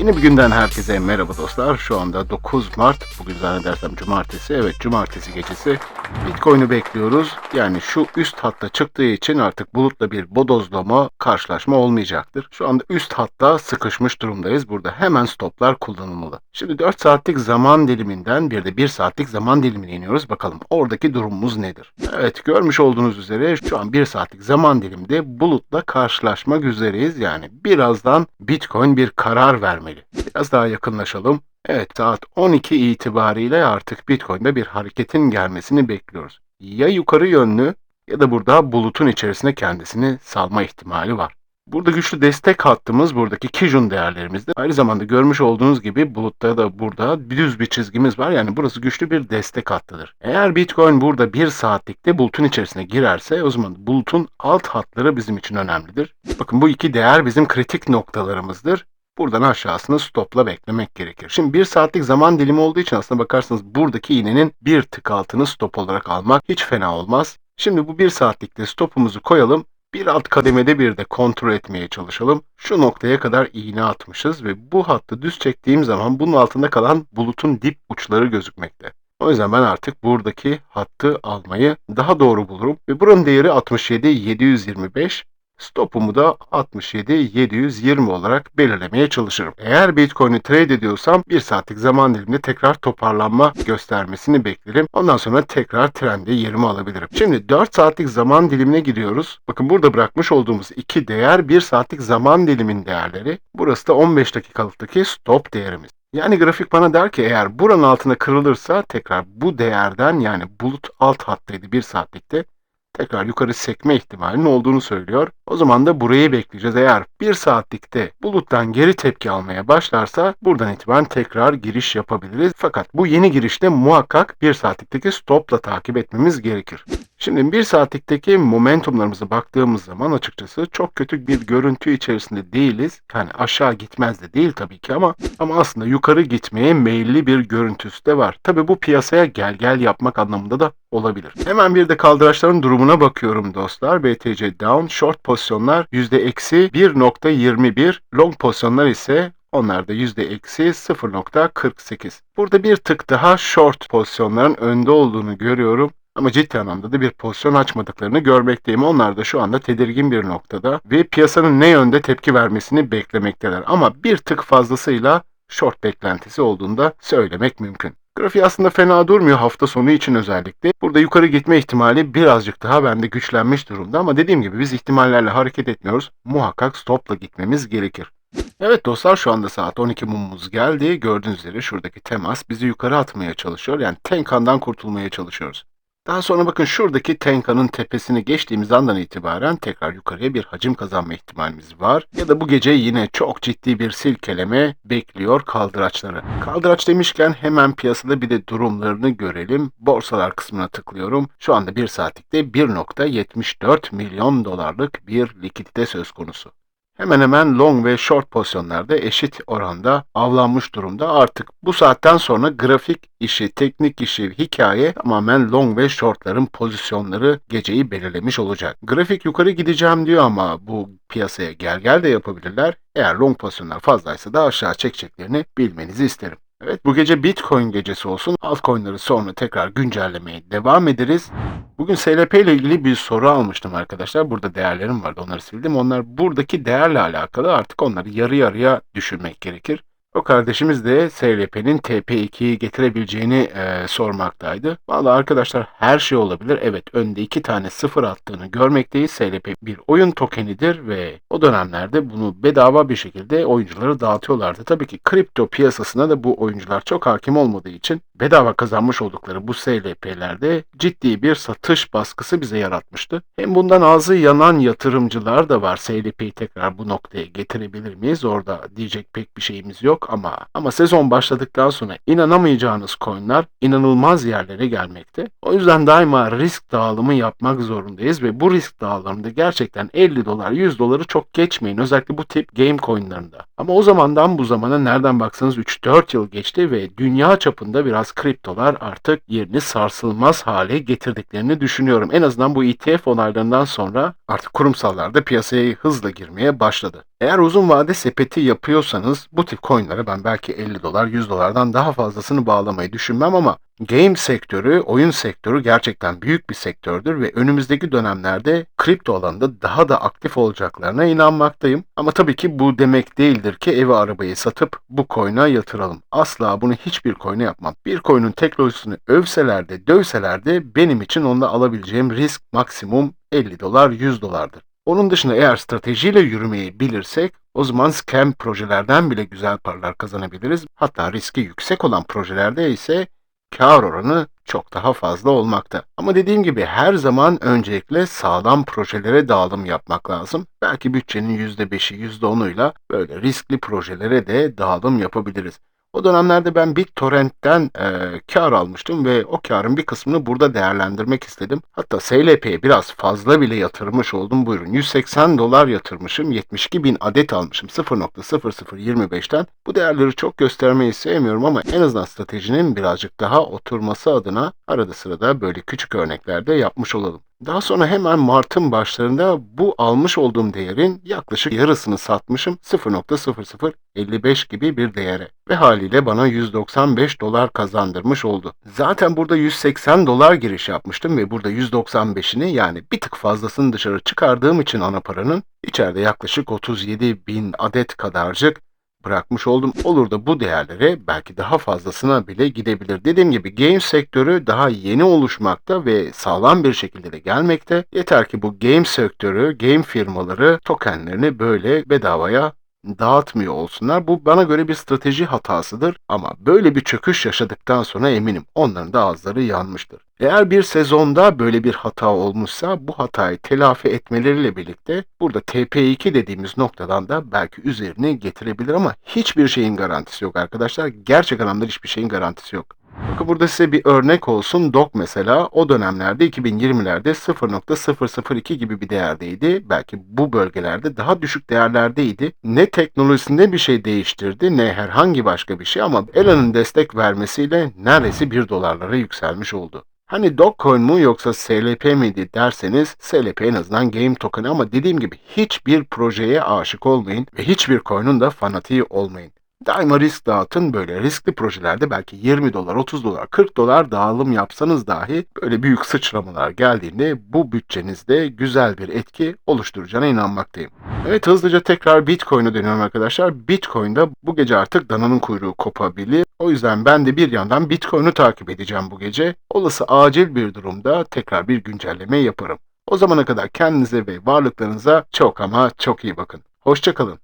Yeni bir günden herkese merhaba dostlar. Şu anda 9 Mart, bugün zannedersem cumartesi. Evet cumartesi gecesi Bitcoin'i bekliyoruz. Yani şu üst hatta çıktığı için artık bulutla bir bodozlama karşılaşma olmayacaktır. Şu anda üst hatta sıkışmış durumdayız. Burada hemen stoplar kullanılmalı. Şimdi 4 saatlik zaman diliminden bir de 1 saatlik zaman dilimine iniyoruz. Bakalım oradaki durumumuz nedir? Evet görmüş olduğunuz üzere şu an 1 saatlik zaman diliminde bulutla karşılaşmak üzereyiz. Yani birazdan Bitcoin bir karar vermeli. Biraz daha yakınlaşalım. Evet saat 12 itibariyle artık Bitcoin'de bir hareketin gelmesini bekliyoruz. Ya yukarı yönlü ya da burada bulutun içerisine kendisini salma ihtimali var. Burada güçlü destek hattımız buradaki Kijun değerlerimizde. Aynı zamanda görmüş olduğunuz gibi bulutta da burada düz bir çizgimiz var. Yani burası güçlü bir destek hattıdır. Eğer Bitcoin burada bir saatlikte bulutun içerisine girerse o zaman bulutun alt hatları bizim için önemlidir. Bakın bu iki değer bizim kritik noktalarımızdır. Buradan aşağısını stopla beklemek gerekir. Şimdi bir saatlik zaman dilimi olduğu için aslında bakarsanız buradaki iğnenin bir tık altını stop olarak almak hiç fena olmaz. Şimdi bu bir saatlikte stopumuzu koyalım. Bir alt kademede bir de kontrol etmeye çalışalım. Şu noktaya kadar iğne atmışız ve bu hattı düz çektiğim zaman bunun altında kalan bulutun dip uçları gözükmekte. O yüzden ben artık buradaki hattı almayı daha doğru bulurum. Ve buranın değeri 67 725. Stopumu da 67-720 olarak belirlemeye çalışırım. Eğer Bitcoin'i trade ediyorsam 1 saatlik zaman diliminde tekrar toparlanma göstermesini beklerim. Ondan sonra tekrar trende yerimi alabilirim. Şimdi 4 saatlik zaman dilimine giriyoruz. Bakın burada bırakmış olduğumuz iki değer 1 saatlik zaman dilimin değerleri. Burası da 15 dakikalıktaki stop değerimiz. Yani grafik bana der ki eğer buranın altına kırılırsa tekrar bu değerden yani bulut alt hattıydı 1 saatlikte tekrar yukarı sekme ihtimalinin olduğunu söylüyor. O zaman da burayı bekleyeceğiz. Eğer bir saatlikte buluttan geri tepki almaya başlarsa buradan itibaren tekrar giriş yapabiliriz. Fakat bu yeni girişte muhakkak bir saatlikteki stopla takip etmemiz gerekir. Şimdi bir saatlikteki momentumlarımıza baktığımız zaman açıkçası çok kötü bir görüntü içerisinde değiliz. Yani aşağı gitmez de değil tabii ki ama ama aslında yukarı gitmeye meyilli bir görüntüsü de var. Tabii bu piyasaya gel gel yapmak anlamında da olabilir. Hemen bir de kaldıraçların durumuna bakıyorum dostlar. BTC down, short pozisyonlar %-1.21, long pozisyonlar ise onlar da %-0.48. Burada bir tık daha short pozisyonların önde olduğunu görüyorum. Ama ciddi anlamda da bir pozisyon açmadıklarını görmekteyim. Onlar da şu anda tedirgin bir noktada ve piyasanın ne yönde tepki vermesini beklemekteler. Ama bir tık fazlasıyla short beklentisi olduğunu da söylemek mümkün. Grafiği aslında fena durmuyor hafta sonu için özellikle. Burada yukarı gitme ihtimali birazcık daha bende güçlenmiş durumda ama dediğim gibi biz ihtimallerle hareket etmiyoruz. Muhakkak stopla gitmemiz gerekir. Evet dostlar şu anda saat 12 mumumuz geldi. Gördüğünüz üzere şuradaki temas bizi yukarı atmaya çalışıyor. Yani Tenkan'dan kurtulmaya çalışıyoruz. Daha sonra bakın şuradaki Tenka'nın tepesini geçtiğimiz andan itibaren tekrar yukarıya bir hacim kazanma ihtimalimiz var. Ya da bu gece yine çok ciddi bir silkeleme bekliyor kaldıraçları. Kaldıraç demişken hemen piyasada bir de durumlarını görelim. Borsalar kısmına tıklıyorum. Şu anda bir saatlikte 1.74 milyon dolarlık bir likidite söz konusu hemen hemen long ve short pozisyonlarda eşit oranda avlanmış durumda. Artık bu saatten sonra grafik işi, teknik işi, hikaye tamamen long ve shortların pozisyonları geceyi belirlemiş olacak. Grafik yukarı gideceğim diyor ama bu piyasaya gel gel de yapabilirler. Eğer long pozisyonlar fazlaysa da aşağı çekeceklerini bilmenizi isterim. Evet bu gece Bitcoin gecesi olsun. Altcoin'ları sonra tekrar güncellemeye devam ederiz. Bugün SLP ile ilgili bir soru almıştım arkadaşlar. Burada değerlerim vardı onları sildim. Onlar buradaki değerle alakalı artık onları yarı yarıya düşürmek gerekir. O kardeşimiz de SLP'nin TP2'yi getirebileceğini e, sormaktaydı. Valla arkadaşlar her şey olabilir. Evet önde iki tane sıfır attığını görmekteyiz. SLP bir oyun tokenidir ve o dönemlerde bunu bedava bir şekilde oyuncuları dağıtıyorlardı. Tabii ki kripto piyasasına da bu oyuncular çok hakim olmadığı için bedava kazanmış oldukları bu SLP'lerde ciddi bir satış baskısı bize yaratmıştı. Hem bundan ağzı yanan yatırımcılar da var. SLP'yi tekrar bu noktaya getirebilir miyiz? Orada diyecek pek bir şeyimiz yok ama ama sezon başladıktan sonra inanamayacağınız coinler inanılmaz yerlere gelmekte. O yüzden daima risk dağılımı yapmak zorundayız ve bu risk dağılımında gerçekten 50 dolar 100 doları çok geçmeyin. Özellikle bu tip game coinlarında. Ama o zamandan bu zamana nereden baksanız 3-4 yıl geçti ve dünya çapında biraz bazı kriptolar artık yerini sarsılmaz hale getirdiklerini düşünüyorum. En azından bu ETF onaylarından sonra artık kurumsallar da piyasaya hızla girmeye başladı. Eğer uzun vade sepeti yapıyorsanız bu tip coinlere ben belki 50 dolar 100 dolardan daha fazlasını bağlamayı düşünmem ama game sektörü, oyun sektörü gerçekten büyük bir sektördür ve önümüzdeki dönemlerde kripto alanında daha da aktif olacaklarına inanmaktayım. Ama tabii ki bu demek değildir ki evi arabayı satıp bu coin'a yatıralım. Asla bunu hiçbir coin'e yapmam. Bir coin'in teknolojisini övseler de dövseler de benim için onda alabileceğim risk maksimum 50 dolar 100 dolardır. Onun dışında eğer stratejiyle yürümeyi bilirsek o zaman scam projelerden bile güzel paralar kazanabiliriz. Hatta riski yüksek olan projelerde ise kar oranı çok daha fazla olmakta. Ama dediğim gibi her zaman öncelikle sağlam projelere dağılım yapmak lazım. Belki bütçenin %5'i %10'uyla böyle riskli projelere de dağılım yapabiliriz. O dönemlerde ben BitTorrent'ten e, kar almıştım ve o karın bir kısmını burada değerlendirmek istedim. Hatta SLP'ye biraz fazla bile yatırmış oldum. Buyurun 180 dolar yatırmışım. 72 bin adet almışım 0.0025'ten. Bu değerleri çok göstermeyi sevmiyorum ama en azından stratejinin birazcık daha oturması adına arada sırada böyle küçük örneklerde yapmış olalım. Daha sonra hemen Mart'ın başlarında bu almış olduğum değerin yaklaşık yarısını satmışım 0.0055 gibi bir değere ve haliyle bana 195 dolar kazandırmış oldu. Zaten burada 180 dolar giriş yapmıştım ve burada 195'ini yani bir tık fazlasını dışarı çıkardığım için ana paranın içeride yaklaşık 37 bin adet kadarcık bırakmış oldum. Olur da bu değerlere belki daha fazlasına bile gidebilir. Dediğim gibi game sektörü daha yeni oluşmakta ve sağlam bir şekilde de gelmekte. Yeter ki bu game sektörü, game firmaları tokenlerini böyle bedavaya dağıtmıyor olsunlar. Bu bana göre bir strateji hatasıdır ama böyle bir çöküş yaşadıktan sonra eminim onların da ağızları yanmıştır. Eğer bir sezonda böyle bir hata olmuşsa bu hatayı telafi etmeleriyle birlikte burada TP2 dediğimiz noktadan da belki üzerini getirebilir ama hiçbir şeyin garantisi yok arkadaşlar. Gerçek anlamda hiçbir şeyin garantisi yok. Bakın burada size bir örnek olsun. DOK mesela o dönemlerde 2020'lerde 0.002 gibi bir değerdeydi. Belki bu bölgelerde daha düşük değerlerdeydi. Ne teknolojisinde bir şey değiştirdi ne herhangi başka bir şey ama Elon'un destek vermesiyle neredeyse 1 dolarlara yükselmiş oldu. Hani Dogecoin mu yoksa SLP miydi derseniz SLP en azından game token ama dediğim gibi hiçbir projeye aşık olmayın ve hiçbir coin'un da fanatiği olmayın. Daima risk dağıtın böyle riskli projelerde belki 20 dolar, 30 dolar, 40 dolar dağılım yapsanız dahi böyle büyük sıçramalar geldiğinde bu bütçenizde güzel bir etki oluşturacağına inanmaktayım. Evet hızlıca tekrar Bitcoin'e dönüyorum arkadaşlar. Bitcoin'de bu gece artık dananın kuyruğu kopabilir. O yüzden ben de bir yandan Bitcoin'i takip edeceğim bu gece. Olası acil bir durumda tekrar bir güncelleme yaparım. O zamana kadar kendinize ve varlıklarınıza çok ama çok iyi bakın. Hoşçakalın.